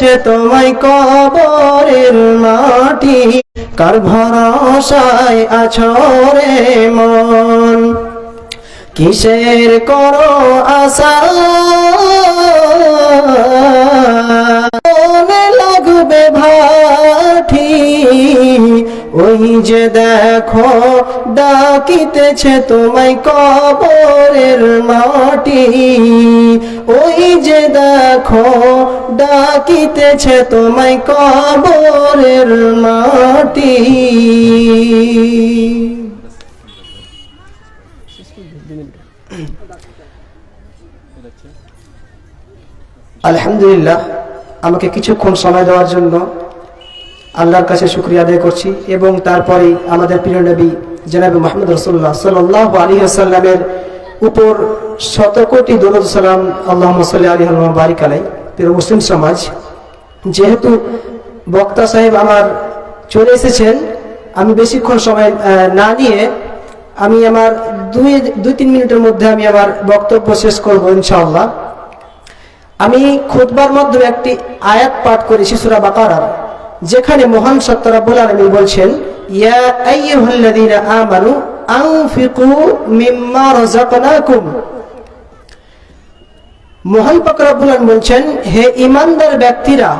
কিতেছে তোমায় কবরের মাটি। কার ভরসায় আছো রে মন? কিসের করো আশা? যে দেখো ডাকিতেছে তোমায় কবরের মাটি। ওই যে দেখো ডাকিতেছে তোমায় কবরের মাটি। আলহামদুলিল্লাহ, আমাকে কিছুক্ষণ সময় দেওয়ার জন্য আল্লাহর কাছে শুক্রিয়া আদায় করছি এবং তারপরে আমাদের প্রিয় নবী জনাবি মাহমুদ রসুল্লাহ সাল্লাহ আলী আসাল্লামের উপর শত কোটি দরুদ সালাম আল্লাহ সাল্লি আলী আল্লাহ বারিক আলাই। প্রিয় মুসলিম সমাজ, যেহেতু বক্তা সাহেব আমার চলে এসেছেন, আমি বেশিক্ষণ সময় না নিয়ে আমি আমার দুই দুই, তিন মিনিটের মধ্যে আমি আমার বক্তব্য শেষ করব ইনশাআল্লাহ। আমি খুতবার মাধ্যমে একটি আয়াত পাঠ করেছি, সূরা বাকারার। যেখানে মহান সত্য রাব্বুল আলামিন বলছেন মিম্মা মহান বলছেন, হে ঈমানদার ব্যক্তিরা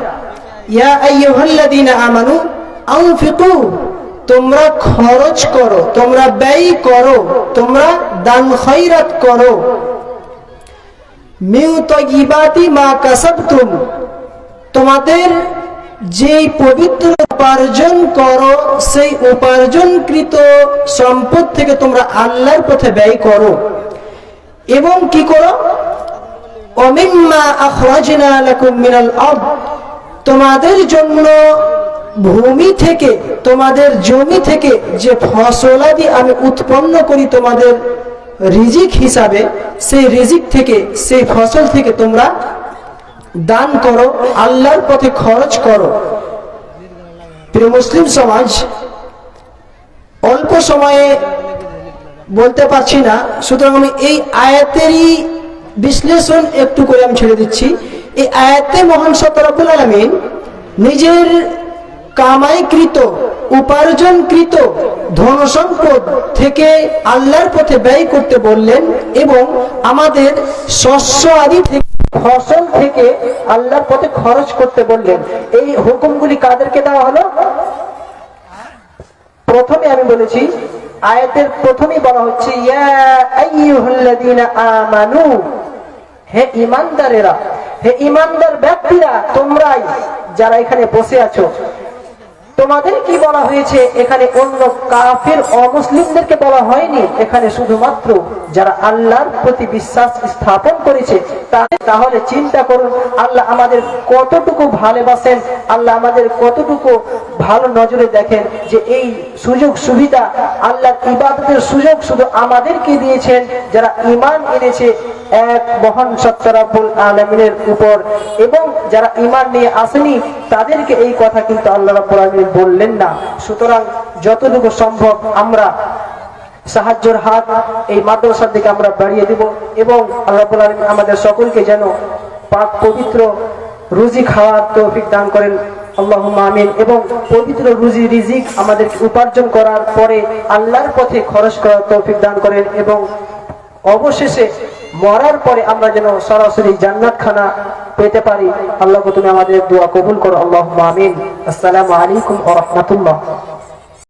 তোমরা খরচ করো, তোমরা ব্যয় করো, তোমরা দান খয়রাত করো। মিউ তয়িবাতি মা কাসাবতুম, তোমাদের যেই পবিত্র উপার্জন করো, সেই উপার্জনকৃত সম্পদ থেকে তোমরা আল্লাহর পথে ব্যয় করো। এবং কি করো? তোমাদের জন্য ভূমি থেকে, তোমাদের জমি থেকে যে ফসলাদি আমি উৎপন্ন করি তোমাদের রিজিক হিসাবে, সেই রিজিক থেকে, সেই ফসল থেকে তোমরা দান করো, আল্লাহর পথে খরচ করো। প্রিয় মুসলিম সমাজ, অল্প সময়ে বলতে পারছি না, সুতরাং আমি এই আয়াতেরই বিশ্লেষণ একটু করে আমি ছেড়ে দিচ্ছি। এই আয়াতে মহান সতরবুল আলমিন নিজের কামাইকৃত, উপার্জনকৃত ধন সম্পদ থেকে আল্লাহর পথে ব্যয় করতে বললেন এবং আমাদের শস্য আদি থেকে ফসল থেকে আল্লাহর পথে খরচ করতে বললেন। এই হুকুমগুলি কাদেরকে দেওয়া হলো? প্রথমে আমি বলেছি, আয়াতের প্রথমেই বলা হচ্ছে আমানু হে ইমানদারেরা হে ইমানদার ব্যক্তিরা, তোমরাই যারা এখানে বসে আছো তোমাদের কি বলা হয়েছে? এখানে অন্য কাফের অমুসলিমদেরকে বলা হয়নি। এখানে শুধুমাত্র যারা আল্লাহর প্রতি বিশ্বাস স্থাপন করেছে তাহলে চিন্তা করুন, আল্লাহ আমাদের কতটুকু ভালোবাসেন, আল্লাহ আমাদের কতটুকু ভালো নজরে দেখেন যে এই সুযোগ সুবিধা, আল্লাহর ইবাদতের সুযোগ শুধু আমাদেরকে দিয়েছেন, যারা ইমান এনেছে এক মহান সত্তরাবুল আলমিনের উপর। এবং যারা ইমান নিয়ে আসেনি, তাদেরকে এই কথা কিন্তু আল্লাহ রাব্বুল আলামিন বললেন না। সুতরাং যতটুকু সম্ভব আমরা সাহায্যের হাত এই মাদ্রাসার দিকে আমরা বাড়িয়ে দিব এবং আল্লাহ আলামিন আমাদের সকলকে যেন পাক পবিত্র রুজি খাওয়ার তৌফিক দান করেন। আল্লাহ আমিন। এবং পবিত্র রুজি রিজিক আমাদেরকে উপার্জন করার পরে আল্লাহর পথে খরচ করার তৌফিক দান করেন এবং অবশেষে মরার পরে আমরা যেন সরাসরি জান্নাত খানা পেতে পারি। আল্লাহ তুমি আমাদের দোয়া কবুল করো। আল্লাহ আমিন। আসসালামু আলাইকুম ওয়া রাহমাতুল্লাহ।